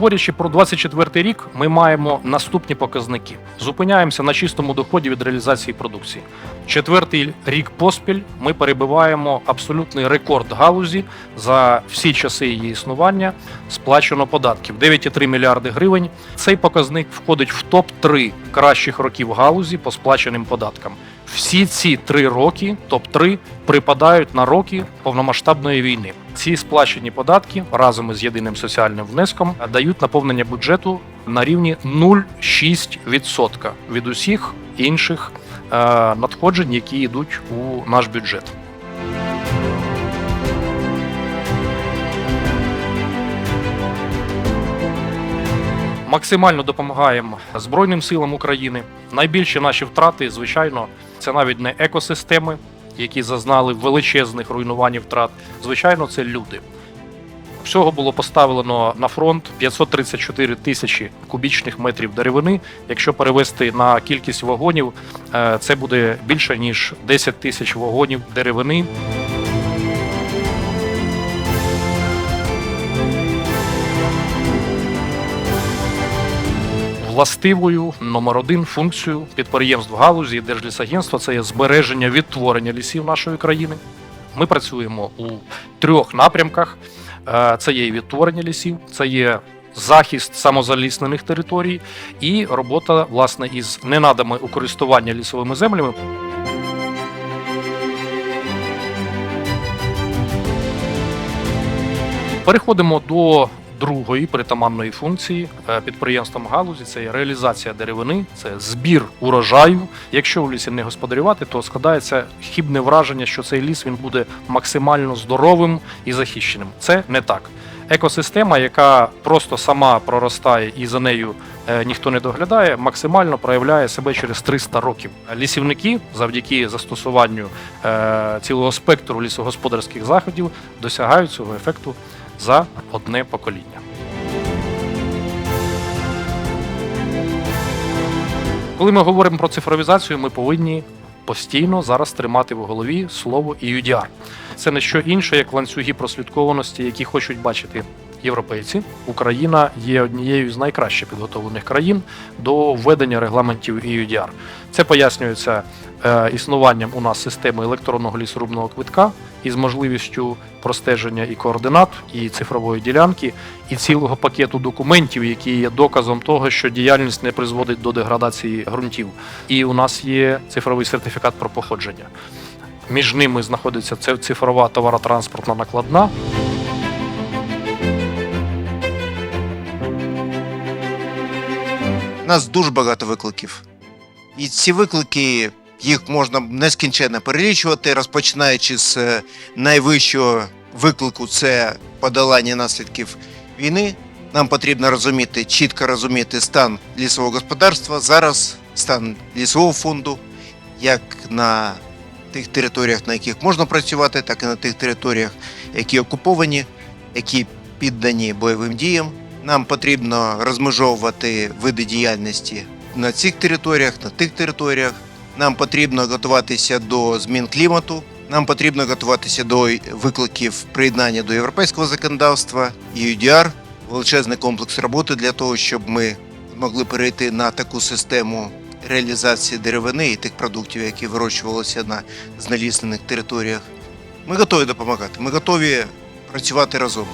Говорячи про 24 рік, ми маємо наступні показники. Зупиняємося на чистому доході від реалізації продукції. Четвертий рік поспіль ми перебиваємо абсолютний рекорд галузі за всі часи її існування. Сплачено податків 9,3 мільярди гривень. Цей показник входить в топ 3 кращих років галузі по сплаченим податкам. Всі ці три роки, топ 3 припадають на роки повномасштабної війни. Ці сплачені податки разом із єдиним соціальним внеском дають наповнення бюджету на рівні 0,6% від усіх інших е, надходжень, які йдуть у наш бюджет. Максимально допомагаємо Збройним силам України. Найбільші наші втрати, звичайно, це навіть не екосистеми, які зазнали величезних руйнувань і втрат. Звичайно, це люди. Всього було поставлено на фронт 534 тисячі кубічних метрів деревини. Якщо перевести на кількість вагонів, е, це буде більше ніж 10 тисяч вагонів деревини. Властивою номер один функцію підприємств галузі і Держлісагентства це є збереження відтворення лісів нашої країни. Ми працюємо у трьох напрямках: Е, це є відтворення лісів, це є захист самозаліснених територій і робота власне із ненадами у користування лісовими землями. Переходимо до другої притаманної функції е, підприємствам галузі. Це є реалізація деревини, це збір урожаю. Якщо в лісі не господарювати, то складається хібне враження, що цей ліс він буде максимально здоровим і захищеним. Це не так. Екосистема, яка просто сама проростає і за нею е, ніхто не доглядає, максимально проявляє себе через 300 років. Лісівники завдяки застосуванню е, цілого спектру лісогосподарських заходів досягають цього ефекту за одне покоління. Коли ми говоримо про цифровізацію, ми повинні постійно зараз тримати в голові слово EUDR. Це не що інше, як ланцюги прослідкованості, які хочуть бачити європейці. Україна є однією з найкраще підготовлених країн до введення регламентів EUDR. Це пояснюється е, існуванням у нас системи електронного лісорубного квитка із можливістю простеження і координат, і цифрової ділянки, і цілого пакету документів, які є доказом того, що діяльність не призводить до деградації ґрунтів. І у нас є цифровий сертифікат про походження. Між ними знаходиться цифрова товаротранспортна накладна. Нас дуже багато викликів. І ці виклики їх можна нескінченно перелічувати, розпочинаючи з е, найвищого виклику це подолання наслідків війни. Нам потрібно розуміти, чітко розуміти стан лісового господарства, зараз стан лісового фонду, як на тих територіях, на яких можна працювати, так і на тих територіях, які окуповані, які піддані бойовим діям. Нам потрібно розмежовувати види діяльності на цих територіях, на тих територіях. Нам потрібно готуватися до змін клімату. Нам потрібно готуватися до викликів приєднання до європейського законодавства, EUDR, величезний комплекс роботи для того, щоб ми змогли перейти на таку систему реалізації деревини і тих продуктів, які вирощувалися на знеліснених територіях. Ми готові допомагати. Ми готові працювати разом.